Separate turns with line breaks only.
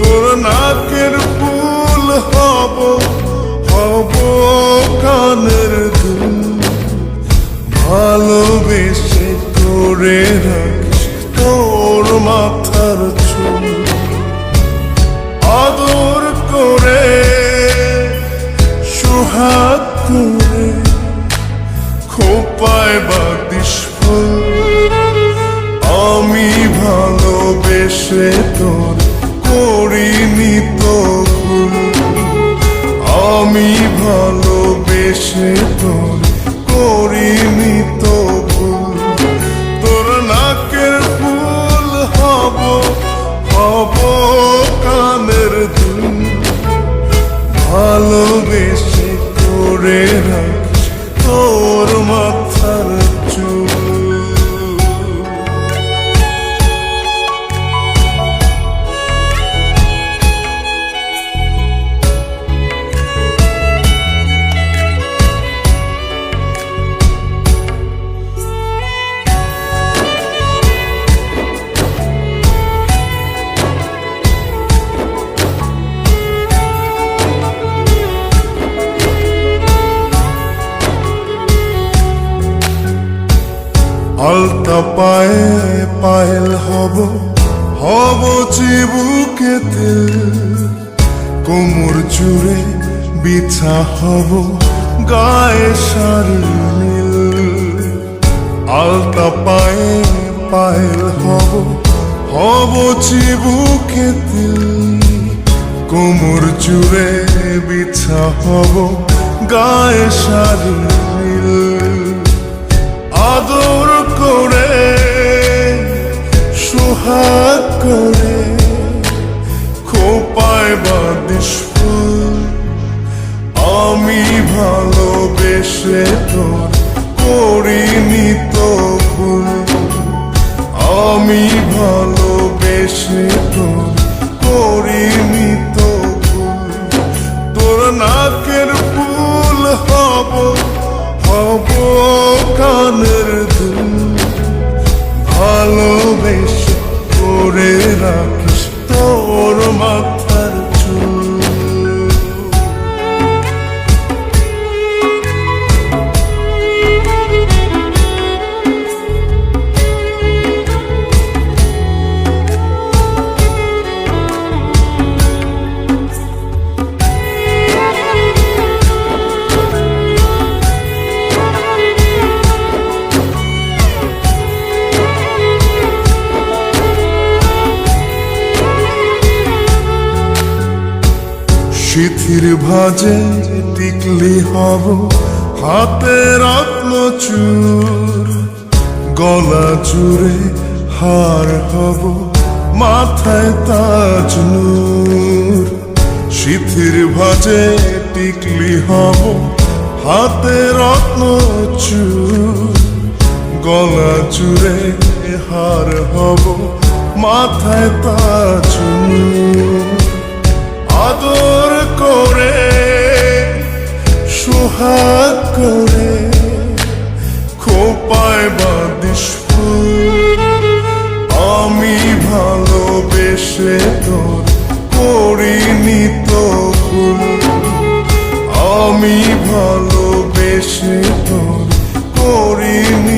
তোর নাকের ফুল হব হব কানের দুল। ভালোবেসে তোরে রাখিস তোর মাথার চুল। আদর করে সুহাত করে, খোপায় বা ফুল। আমি ভালোবেসে তোর তখন আমি ভালোবেসে তোর করিনি তো ভুল তোর নাকের ফুল হব হব কানের দুল। ভালোবেসে আলতা পায়ে পায়েল হব হব চিবুকে তেল কোমর জুড়ে বিছা হব, গায়ে শারীর আলতা পায়ে পায়েল হব হব চিবুকে তেল কোমর জুড়ে বিছা হব, গায়ে শারীর আদর করে সোহাগ করে খোপায় বা আমি ভালোবেসে তোর করিনি তো ভুল আমি ভালোবেসে তোর ভালোবেসে করে রাখিস শিথির ভাজে টিকলি হব হাতে রত্ন চুর। গলা জুড়ে হার হব, মাথায় তাজ নূর। শিথির ভাজে টিকলি হব হাতে রত্ন চুর। গলা জুড়ে হার হব, মাথায় তাজ নূর। আদর করে, সোহাগ করে, খোপায় বাদিস আমি ভালোবেসে তোর করিনি তো আমি ভালোবেসে তোর করিনি